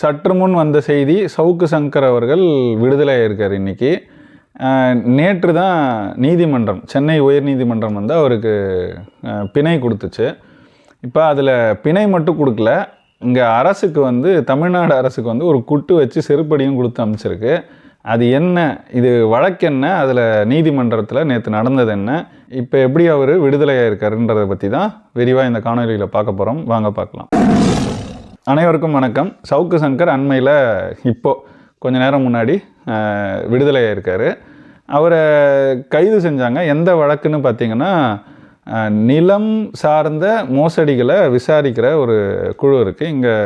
சற்று முன் வந்த செய்தி சவுக்கு சங்கர் அவர்கள் விடுதலையாயிருக்கார் இருக்கார் இன்னைக்கு. நேற்று தான் நீதிமன்றம் சென்னை உயர்நீதிமன்றம் வந்து அவருக்கு பிணை கொடுத்துச்சு. இப்போ அதில் பிணை மட்டும் கொடுக்கல இங்கே அரசுக்கு வந்து தமிழ்நாடு அரசுக்கு வந்து ஒரு குட்டு வச்சு செருப்படியும் கொடுத்து அமைச்சிருக்கு. அது என்ன இது வழக்கு என்ன அதில் நீதிமன்றத்தில் நேற்று நடந்தது என்ன இப்போ எப்படி அவர் விடுதலையாக இருக்காருன்றதை பற்றி தான் விரிவாக இந்த காணொலியில் பார்க்க போகிறோம் வாங்க பார்க்கலாம். அனைவருக்கும் வணக்கம். சவுக்கு சங்கர் அண்மையில் இப்போ கொஞ்ச நேரம் முன்னாடி விடுதலை ஆயிருக்காரு அவரை கைது செஞ்சாங்க. எந்த வழக்குன்னு பார்த்தீங்கன்னா நிலம் சார்ந்த மோசடிகளை விசாரிக்கிற ஒரு குழு இருக்குது இங்கே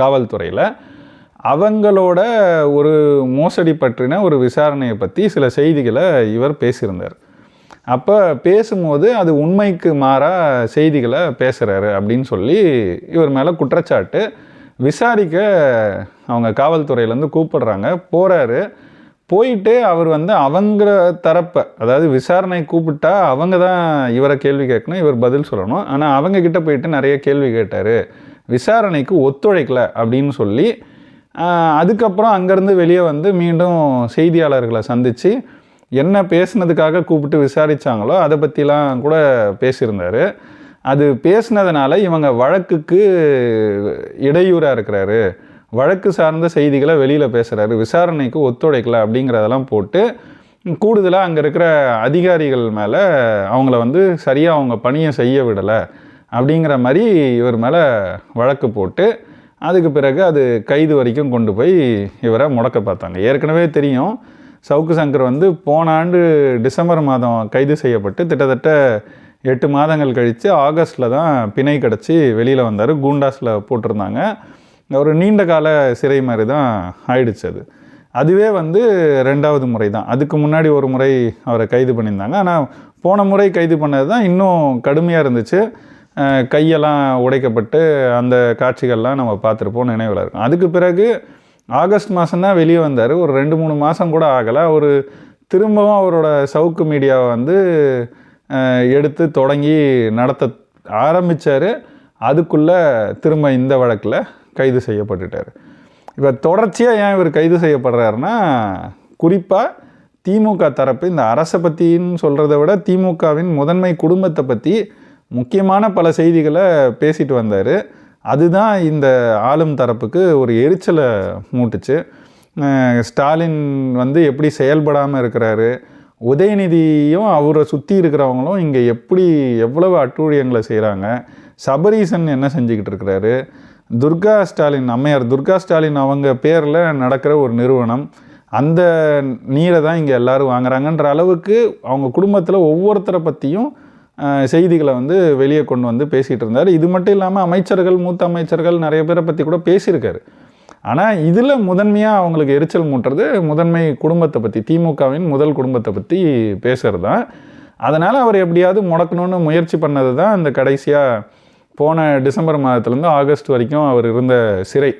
காவல்துறையில். அவங்களோட ஒரு மோசடி பற்றின ஒரு விசாரணையை பற்றி சில செய்திகளை இவர் பேசியிருந்தார். அப்போ பேசும்போது அது உண்மைக்கு மாறாக செய்திகளை பேசுகிறாரு அப்படின்னு சொல்லி இவர் மேலே குற்றச்சாட்டு. விசாரிக்க அவங்க காவல்துறையிலேருந்து கூப்பிடுறாங்க. போகிறாரு போயிட்டு அவர் வந்து அவங்க தரப்பை அதாவது விசாரணை கூப்பிட்டா அவங்க தான் இவரை கேள்வி கேட்கணும் இவர் பதில் சொல்லணும். ஆனால் அவங்க கிட்ட போயிட்டு நிறைய கேள்வி கேட்டார். விசாரணைக்கு ஒத்துழைக்கல அப்படின்னு சொல்லி அதுக்கப்புறம் அங்கேருந்து வெளியே வந்து மீண்டும் செய்தியாளர்களை சந்தித்து என்ன பேசுனதுக்காக கூப்பிட்டு விசாரித்தாங்களோ அதை பற்றிலாம் கூட பேசியிருந்தார். அது பேசுனதுனால இவங்க வழக்குக்கு இடையூறாக இருக்கிறாரு. வழக்கு சார்ந்த செய்திகளை வெளியில் பேசுகிறாரு விசாரணைக்கு ஒத்துழைக்கல அப்படிங்கிறதெல்லாம் போட்டு கூடுதலாக அங்கே இருக்கிற அதிகாரிகள் மேலே அவங்கள வந்து சரியாக அவங்க பணியை செய்ய விடலை அப்படிங்கிற மாதிரி இவர் மேலே வழக்கு போட்டு அதுக்கு பிறகு அது கைது வரைக்கும் கொண்டு போய் இவரை முடக்க பார்த்தாங்க. ஏற்கனவே தெரியும் சவுக்கு சங்கர் வந்து போன ஆண்டு டிசம்பர் மாதம் கைது செய்யப்பட்டு கிட்டத்தட்ட எட்டு மாதங்கள் கழித்து ஆகஸ்ட்டில் தான் பிணை கிடச்சி வெளியில் வந்தார். கூண்டாஸில் போட்டிருந்தாங்க. ஒரு நீண்ட கால சிறை மாதிரி தான் ஆயிடுச்சு அது. அதுவே வந்து ரெண்டாவது முறை தான். அதுக்கு முன்னாடி ஒரு முறை அவரை கைது பண்ணியிருந்தாங்க. ஆனால் போன முறை கைது பண்ணது தான் இன்னும் கடுமையாக இருந்துச்சு. கையெல்லாம் உடைக்கப்பட்டு அந்த காட்சிகள்லாம் நம்ம பார்த்துருப்போம் நினைவில் இருக்கும். அதுக்கு பிறகு ஆகஸ்ட் மாதம்தான் வெளியே வந்தார். ஒரு ரெண்டு மூணு மாதம் கூட ஆகலை. அவர் திரும்பவும் அவரோட சவுக்கு மீடியாவை வந்து எடுத்து தொடங்கி நடத்த ஆரம்பித்தார் அதுக்குள்ளே திரும்ப இந்த வழக்கில் கைது செய்யப்பட்டுட்டார். இப்போ தொடர்ச்சியாக ஏன் இவர் கைது செய்யப்படுறாருன்னா குறிப்பாக திமுக தரப்பு இந்த அரசை பற்றின்னு சொல்கிறத விட திமுகவின் முதன்மை குடும்பத்தை பற்றி முக்கியமான பல செய்திகளை பேசிட்டு வந்தார். அதுதான் இந்த ஆளும் தரப்புக்கு ஒரு எரிச்சலை மூட்டுச்சு. ஸ்டாலின் வந்து எப்படி செயல்படாமல் இருக்கிறாரு உதயநிதியும் அவரை சுற்றி இருக்கிறவங்களும் இங்கே எப்படி எவ்வளவு அட்டூழியங்களை செய்கிறாங்க சபரீசன் என்ன செஞ்சுக்கிட்டு இருக்கிறாரு துர்கா ஸ்டாலின் அம்மையார் துர்கா ஸ்டாலின் அவங்க பேரில் நடக்கிற ஒரு நிறுவனம் அந்த நீரை தான் இங்கே எல்லோரும் வாங்குறாங்கன்ற அளவுக்கு அவங்க குடும்பத்தில் ஒவ்வொருத்தரை பற்றியும் செய்திகளை வந்து வெளியே கொண்டு வந்து பேசிகிட்டு இருந்தார். இது மட்டும் இல்லாமல் அமைச்சர்கள் மூத்த அமைச்சர்கள் நிறைய பேரை பற்றி கூட பேசியிருக்காரு. ஆனால் இதில் முதன்மையாக அவங்களுக்கு எரிச்சல் மூட்டுறது முதன்மை குடும்பத்தை பற்றி திமுகவின் முதல் குடும்பத்தை பற்றி பேசுகிறது தான் அதனால் அவர் எப்படியாவது முடக்கணும்னு முயற்சி பண்ணது தான் இந்த கடைசியாக போன டிசம்பர் மாதத்துலேருந்து ஆகஸ்ட் வரைக்கும் அவர் இருந்த சிறை.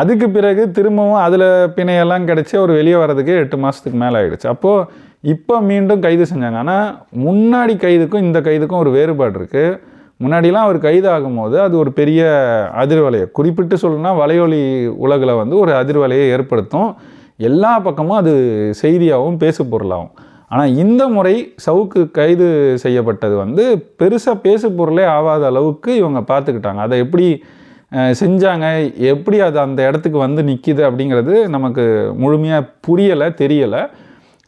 அதுக்கு பிறகு திரும்பவும் அதில் பிணையெல்லாம் கிடச்சி அவர் வெளியே வர்றதுக்கு எட்டு மாதத்துக்கு மேலே ஆகிடுச்சு அப்போது இப்போ மீண்டும் கைது செஞ்சாங்க. ஆனால் முன்னாடி கைதுக்கும் இந்த கைதுக்கும் ஒரு வேறுபாடு இருக்குது முன்னாடிலாம் அவர் கைது ஆகும்போது அது ஒரு பெரிய அதிர்வலையை குறிப்பிட்டு சொல்லணும்னா வலையொலி உலகில் வந்து ஒரு அதிர்வலையை ஏற்படுத்தும். எல்லா பக்கமும் அது செய்தியாகவும் பேசு பொருளாகும் ஆனால் இந்த முறை சவுக்கு கைது செய்யப்பட்டது வந்து பெருசாக பேசு பொருளே ஆகாத அளவுக்கு இவங்க பார்த்துக்கிட்டாங்க. அதை எப்படி செஞ்சாங்க? எப்படி அது அந்த இடத்துக்கு வந்து நிற்கிது அப்படிங்கிறது நமக்கு முழுமையாக புரியலை தெரியலை.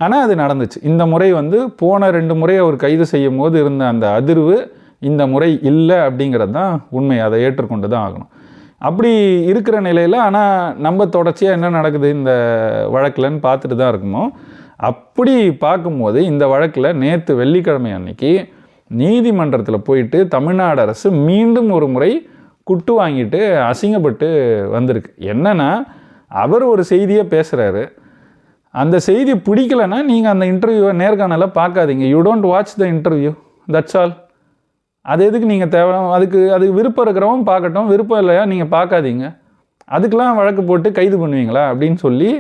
ஆனால் அது நடந்துச்சு. இந்த முறை வந்து போன ரெண்டு முறை அவர் கைது செய்யும் போது இருந்த அந்த அதிர்வு இந்த முறை இல்லை அப்படிங்கிறது தான் உண்மை. அதை ஏற்றுக்கொண்டு தான் ஆகணும். அப்படி இருக்கிற நிலையில் ஆனால் நம்ம தொடர்ச்சியாக என்ன நடக்குது? இந்த வழக்கில்னு பார்த்துட்டு தான் இருக்கணும். அப்படி பார்க்கும்போது இந்த வழக்கில் நேற்று வெள்ளிக்கிழமை அன்னைக்கு நீதிமன்றத்தில் போயிட்டு தமிழ்நாடு அரசு மீண்டும் ஒரு முறை குட்டு வாங்கிட்டு அசிங்கப்பட்டு வந்திருக்கு. என்னன்னா அவர் ஒரு செய்தியை பேசுகிறாரு அந்த செய்தி பிடிக்கலைன்னா நீங்கள் அந்த இன்டர்வியூவை நேர்காணலை பார்க்காதீங்க. You don't watch the interview that's all அது எதுக்கு நீங்கள் தேவை? அதுக்கு அதுக்கு விருப்பம் இருக்கிறவங்க பார்க்கட்டும். விருப்பம் இல்லையா நீங்கள் பார்க்காதீங்க. அதுக்கெலாம் வழக்கு போட்டு கைது பண்ணுவீங்களா அப்படின்னு சொல்லி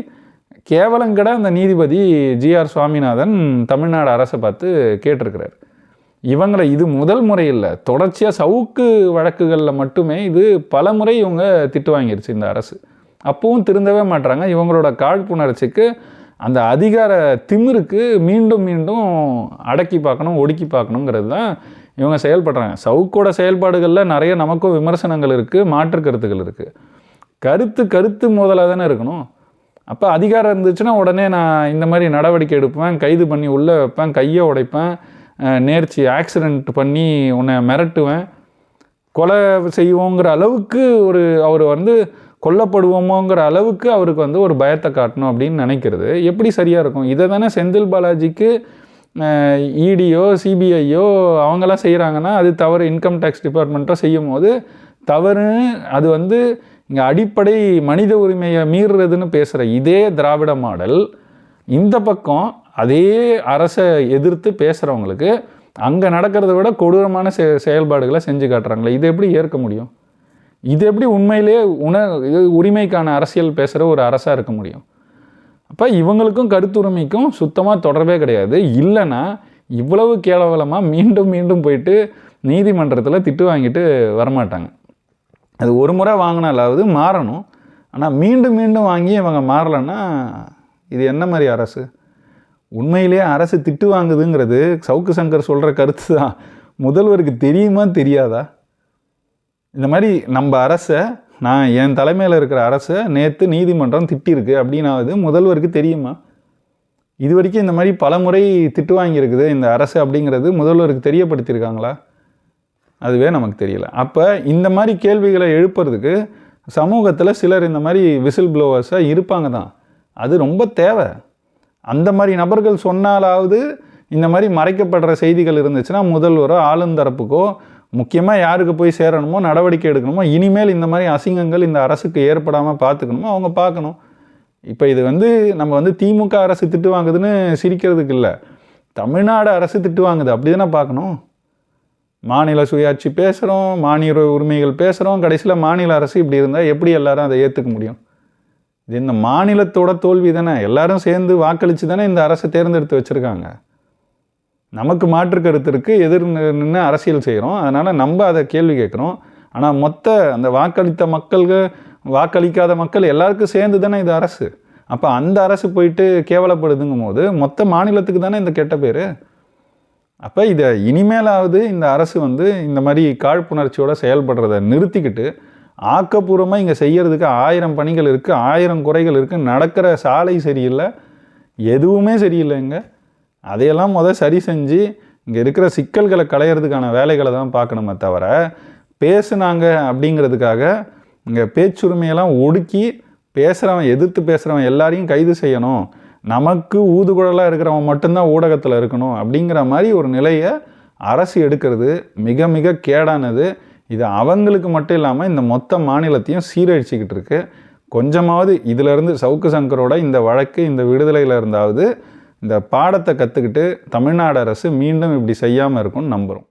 கேவலங்கட அந்த நீதிபதி ஜிஆர் சுவாமிநாதன் தமிழ்நாடு அரசை பார்த்து கேட்டிருக்கிறார். இவங்களை இது முதல் முறை இல்லை. தொடர்ச்சியாக சவுக்கு வழக்குகளில் மட்டுமே இது பல முறை இவங்க திட்டு வாங்கிருச்சு இந்த அரசு. அப்பவும் திருந்தவே மாட்டுறாங்க இவங்களோட காழ்ப்புணர்ச்சிக்கு அந்த அதிகார திமிருக்கு மீண்டும் மீண்டும் அடக்கி பார்க்கணும் ஒடுக்கி பார்க்கணுங்கிறது தான் இவங்க செயல்படுறாங்க. சவுக்கோட செயல்பாடுகளில் நிறைய நமக்கும் விமர்சனங்கள் இருக்குது மாற்று கருத்துக்கள் இருக்குது கருத்து கருத்து முதலாக தானே இருக்கணும். அப்போ அதிகாரம் இருந்துச்சுன்னா உடனே நான் இந்த மாதிரி நடவடிக்கை எடுப்பேன் கைது பண்ணி உள்ளே வைப்பேன் கையை உடைப்பேன் நேர்ச்சி ஆக்சிடெண்ட் பண்ணி உன்னை மிரட்டுவேன். கொலை செய்வோங்கிற அளவுக்கு ஒரு அவர் வந்து கொல்லப்படுவோமோங்கிற அளவுக்கு அவருக்கு வந்து ஒரு பயத்தை காட்டணும் அப்படின்னு நினைக்கிறது. எப்படி சரியாக இருக்கும்? இதை தானே செந்தில் பாலாஜிக்கு இடியோ சிபிஐயோ அவங்களாம் செய்கிறாங்கன்னா அது தவறு இன்கம் டேக்ஸ் டிபார்ட்மெண்ட்டோ செய்யும் போது தவறுன்னு அது வந்து இங்கே அடிப்படை மனித உரிமையை மீறுறதுன்னு பேசுகிற இதே திராவிட மாடல் இந்த பக்கம் அதே அரசை எதிர்த்து பேசுகிறவங்களுக்கு அங்கே நடக்கிறத விட கொடூரமான செ செயல்பாடுகளை செஞ்சு காட்டுறாங்களே இதை எப்படி ஏற்க முடியும்? இது எப்படி உண்மையிலேயே உண இது உரிமைக்கான அரசியல் பேசுகிற ஒரு அரசாக இருக்க முடியும்? அப்போ இவங்களுக்கும் கருத்துரிமைக்கும் சுத்தமாக தொடர்பே கிடையாது. இல்லைன்னா இவ்வளவு கேவலமாக மீண்டும் மீண்டும் போயிட்டு நீதிமன்றத்தில் திட்டு வாங்கிட்டு வரமாட்டாங்க. அது ஒரு முறை வாங்கினாலாவது மாறணும். ஆனால் மீண்டும் மீண்டும் வாங்கி இவங்க மாறலைன்னா இது என்ன மாதிரி அரசு? உண்மையிலேயே அரசு திட்டு வாங்குதுங்கிறது சவுக்கு சங்கர் சொல்கிற கருத்து தான் முதல்வருக்கு தெரியுமா தெரியாதா? இந்த மாதிரி நம்ம அரசை நான் என் தலைமையில் இருக்கிற அரசை நேற்று நீதிமன்றம் திட்டிருக்கு அப்படின்னாவது முதல்வருக்கு தெரியுமா? இது வரைக்கும் இந்த மாதிரி பல முறை திட்டு வாங்கியிருக்குது இந்த அரசு அப்படிங்கிறது முதல்வருக்கு தெரியப்படுத்தியிருக்காங்களா? அதுவே நமக்கு தெரியல. அப்போ இந்த மாதிரி கேள்விகளை எழுப்புறதுக்கு சமூகத்தில் சிலர் இந்த மாதிரி விசில் ப்ளோவர்ஸாக இருப்பாங்க தான். அது ரொம்ப தேவை. அந்த மாதிரி நபர்கள் சொன்னாலாவது இந்த மாதிரி மறைக்கப்படுற செய்திகள் இருந்துச்சுன்னா முதல்வரோ ஆளுந்தரப்புக்கோ முக்கியமாக யாருக்கு போய் சேரணுமோ நடவடிக்கை எடுக்கணுமோ இனிமேல் இந்த மாதிரி அசிங்கங்கள் இந்த அரசுக்கு ஏற்படாமல் பார்த்துக்கணுமோ அவங்க பார்க்கணும். இப்போ இது வந்து நம்ம வந்து திமுக அரசு திட்டு வாங்குதுன்னு சிரிக்கிறதுக்கு இல்லை. தமிழ்நாடு அரசு திட்டு வாங்குது. அப்படி தானே பார்க்கணும். மாநில சுயாட்சி பேசுகிறோம் மாநில உரிமைகள் பேசுகிறோம் கடைசியில் மாநில அரசு இப்படி இருந்தால் எப்படி எல்லாரும் அதை ஏற்றுக்க முடியும்? இது இந்த மாநிலத்தோட தோல்வி தானே எல்லாரும் சேர்ந்து வாக்களித்து தானே இந்த அரசை தேர்ந்தெடுத்து வச்சுருக்காங்க. நமக்கு மாற்று கருத்திற்கு எதிர் நின்று அரசியல் செய்கிறோம் அதனால் நம்ம அதை கேள்வி கேட்குறோம் ஆனால் மொத்த அந்த வாக்களித்த மக்கள்கள் வாக்களிக்காத மக்கள் எல்லாருக்கும் சேர்ந்து தானே இது அரசு. அப்போ அந்த அரசு போயிட்டு கேவலப்படுதுங்கும் போது மொத்த மாநிலத்துக்கு தானே இந்த கெட்ட பேர்? அப்போ இதை இனிமேலாவது இந்த அரசு வந்து இந்த மாதிரி காழ்ப்புணர்ச்சியோடு செயல்படுறத நிறுத்திக்கிட்டு ஆக்கப்பூர்வமாக இங்கே செய்கிறதுக்கு ஆயிரம் பணிகள் இருக்குது ஆயிரம் குறைகள் இருக்குது நடக்கிற சாலை சரியில்லை எதுவுமே சரியில்லை இங்கே அதையெல்லாம் முத சரி செஞ்சு இங்கே இருக்கிற சிக்கல்களை களையிறதுக்கான வேலைகளை தான் பார்க்கணுமே தவிர பேசுனாங்க அப்படிங்கிறதுக்காக இங்கே பேச்சுரிமையெல்லாம் ஒடுக்கி பேசுகிறவன் எதிர்த்து பேசுகிறவன் எல்லாரையும் கைது செய்யணும். நமக்கு ஊதுகுழலாக இருக்கிறவன் மட்டும்தான் ஊடகத்தில் இருக்கணும் அப்படிங்கிற மாதிரி ஒரு நிலையை அரசு எடுக்கிறது மிக மிக கேடானது. இது அவங்களுக்கு மட்டும் இல்லாமல் இந்த மொத்த மாநிலத்தையும் சீரழிச்சிக்கிட்டு இருக்கு. கொஞ்சமாவது இதிலிருந்து சவுக்கு சங்கரோட இந்த வழக்கு இந்த விடுதலையில் இருந்தாவது இந்த பாடத்தை கற்றுக்கிட்டு தமிழ்நாடு அரசு மீண்டும் இப்படி செய்யாமல் இருக்கும்னு நம்புகிறோம்